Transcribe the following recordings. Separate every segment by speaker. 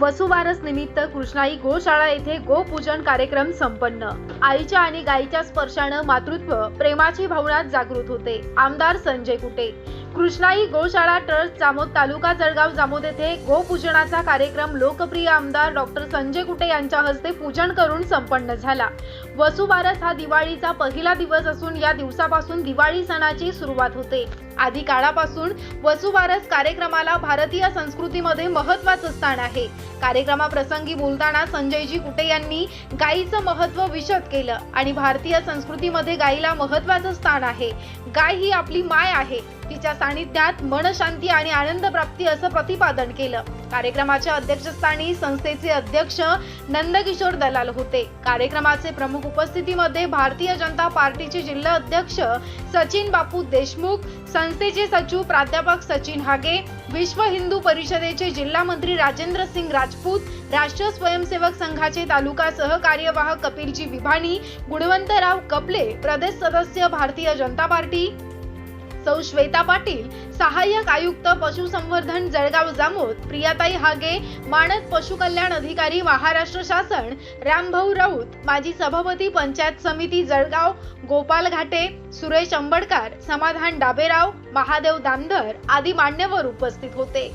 Speaker 1: वसुवारस निमित्त कृष्णाई गोशाळा येथे गोपूजन कार्यक्रम संपन्न. आईच्या आणि गाईच्या स्पर्शानं मातृत्व प्रेमाची भावना जागृत होते. आमदार संजय कुटे. कृष्णाई गोशाळा ट्रस्ट जामोद तालुका जळगाव जामोद येथे गोपूजनाचा कार्यक्रम लोकप्रिय आमदार डॉक्टर संजय कुटे यांच्या हस्ते पूजन करून संपन्न झाला. वसुबारस हा दिवाळीचा पहिला दिवस असून या दिवसापासून दिवाळी सणाची सुरुवात होते. आधी काळापासून वसुबारस कार्यक्रमाला भारतीय संस्कृतीमध्ये महत्वाचं स्थान आहे. कार्यक्रमाप्रसंगी बोलताना संजयजी कुटे यांनी गायीचं महत्त्व विशद केलं आणि भारतीय संस्कृतीमध्ये गायीला महत्वाचं स्थान आहे. गाय ही आपली माय आहे. तिच्या सानिध्यात मनशांती आणि आनंद प्राप्ती असं प्रतिपादन केलं. कार्यक्रमाच्या अध्यक्षस्थानी संस्थेचे अध्यक्ष नंदकिशोर दलाल होते. कार्यक्रमाचे प्रमुख उपस्थितीमध्ये भारतीय जनता पार्टीचे जिल्हा अध्यक्ष सचिन बापू देशमुख संस्थेचे सचिव प्राध्यापक सचिन हागे विश्व हिंदू परिषदेचे जिल्हा मंत्री राजेंद्र सिंग राजपूत राष्ट्रीय स्वयंसेवक संघाचे तालुका सहकार्यवाह कपिलजी विभाणी गुणवंतराव कपले प्रदेश सदस्य भारतीय जनता पार्टी सौ श्वेता पाटील सहाय्यक आयुक्त पशुसंवर्धन जळगाव जामोद प्रियाताई हागे मानद पशुकल्याण अधिकारी महाराष्ट्र शासन रामभाऊ राऊत माजी सभापती पंचायत समिती जळगाव गोपाल घाटे सुरेश अंबडकर समाधान डाबेराव महादेव दामधर आदी मान्यवर उपस्थित होते.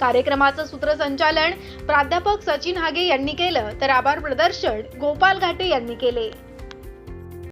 Speaker 1: कार्यक्रमाचं सूत्रसंचालन प्राध्यापक सचिन हागे यांनी केलं तर आभार प्रदर्शन गोपाल घाटे यांनी केले.